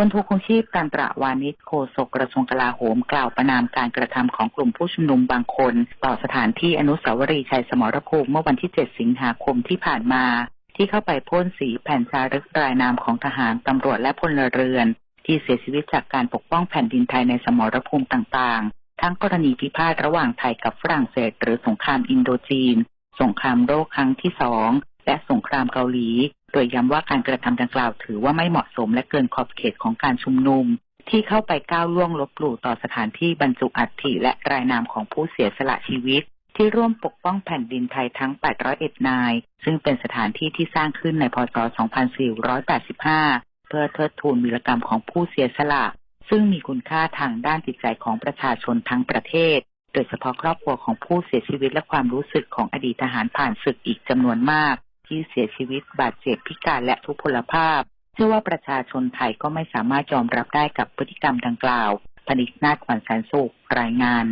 พลโทคงชีพการตระวานิชโฆษกกระทรวงกลาโหมกล่าวประนามการกระทำของกลุ่มผู้ชุมนุมบางคน ต่อสถานที่อนุสาวรีย์ชัยสมรภูมิเมื่อวันที่ 7 สิงหาคมที่ผ่านมา ที่เข้าไปพ่นสีแผ่นจารึกรายนามของทหารตำรวจและพลเรือน ที่เสียชีวิตจากการปกป้องแผ่นดินไทยในสมรภูมิต่างๆ ทั้งกรณีพิพาทระหว่างไทยกับฝรั่งเศส หรือสงครามอินโดจีน สงครามโลกครั้งที่สอง และสงครามเกาหลี โดยย้ำว่าการกระทำดังกล่าวถือว่าไม่เหมาะสมและเกินขอบเขตของการชุมนุม ที่เข้าไปก้าวล่วงลบหลู่ต่อสถานที่บรรจุอัฐิและรายนามของผู้เสียสละชีวิต ที่ร่วมปกป้องแผ่นดินไทยทั้ง 801 นาย ซึ่งเป็นสถานที่ที่สร้างขึ้นในพศ 2485 เพื่อเทิดทูนวีรกรรมของผู้เสียสละซึ่งมีคุณค่าทางด้านจิตใจของประชาชนทั้งประเทศ โดยเฉพาะครอบครัวของผู้เสียชีวิตและความรู้สึกของอดีตทหารผ่านศึกอีกจำนวนมาก ที่เสียชีวิตบาดเจ็บพิการและทุพพลภาพ เชื่อว่าประชาชนไทยก็ไม่สามารถยอมรับได้กับพฤติกรรมดังกล่าวพนิษนาถวัญแสนสุขรายงาน